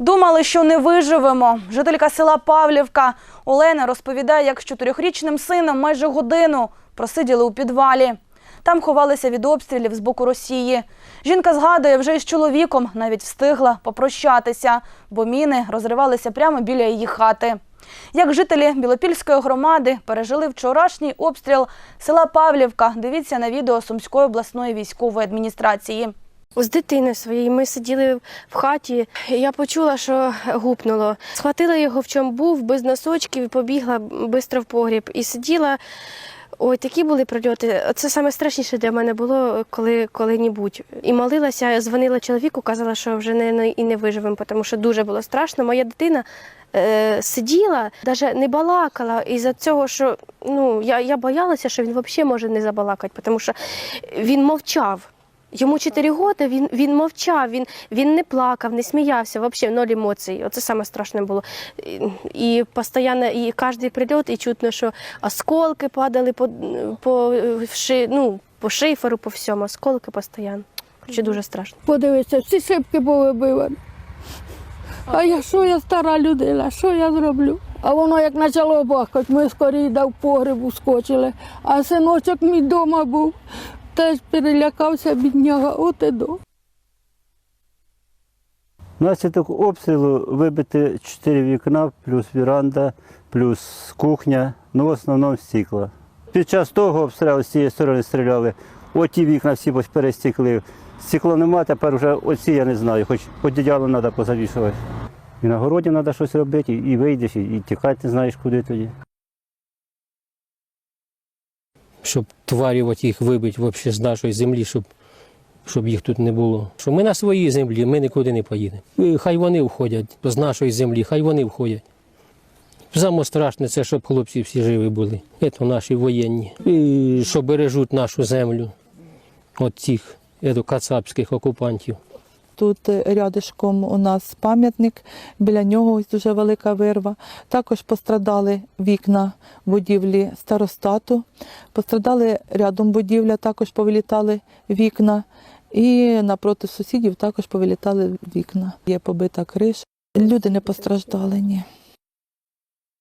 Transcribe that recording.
Думали, що не виживемо. Жителька села Павлівка Олена розповідає, як з чотирьохрічним сином майже годину просиділи у підвалі. Там ховалися від обстрілів з боку Росії. Жінка згадує, вже із чоловіком навіть встигла попрощатися, бо міни розривалися прямо біля її хати. Як жителі Білопільської громади пережили вчорашній обстріл села Павлівка, дивіться на відео Сумської обласної військової адміністрації. З дитини своєю ми сиділи в хаті. і Я почула, що гупнуло. Схватила його в чому був, без носочків, побігла швидко в погріб і сиділа. Ой, такі були прильоти. Це саме страшніше для мене було коли коли-небудь. І молилася, дзвонила чоловіку, казала, що вже не, і не виживемо, тому що дуже було страшно. Моя дитина е, сиділа, навіть не балакала. Із-за цього, що ну, я, я боялася, що він взагалі може не забалакати, тому що він мовчав. Йому 4 роки, він, він мовчав, він, він не плакав, не сміявся, взагалі ноль емоцій. Оце саме страшне було. І, і постійно, і кожен прильот, і чутно, що осколки падали по, по, ши, ну, по шиферу, по всьому, осколки постійно. Короче, дуже страшно. Подивися, всі шибки повибивані. А я що я стара людина, що я зроблю? А воно як почало бахати, ми скоріше да в погреб ускочили. А синочок мій вдома був, теж перелякався бідняга, от і до. Обстрілу вибити чотири вікна, плюс віранда, плюс кухня, ну в основному стекла. Під час того обстрілу з цієї сторони стріляли, оті вікна всі перестекли. Стекла нема, тепер вже оці я не знаю, хоч одіяло треба позавішувати. І на городі треба щось робити, і вийдеш, і тікати не знаєш куди тоді. Щоб тварів їх вибити вообще з нашої землі, щоб, щоб їх тут не було. Що ми на своїй землі, ми нікуди не поїдемо. Хай вони входять з нашої землі, хай вони входять. Саме страшне це, щоб хлопці всі живі були. Це наші воєнні. І що бережуть нашу землю від цих кацапських окупантів. Тут е, рядишком у нас пам'ятник, біля нього ось дуже велика вирва. Також пострадали вікна будівлі старостату, пострадали рядом будівля, також повилітали вікна. І напроти сусідів також повилітали вікна. Є побита криша. Люди не постраждали, ні.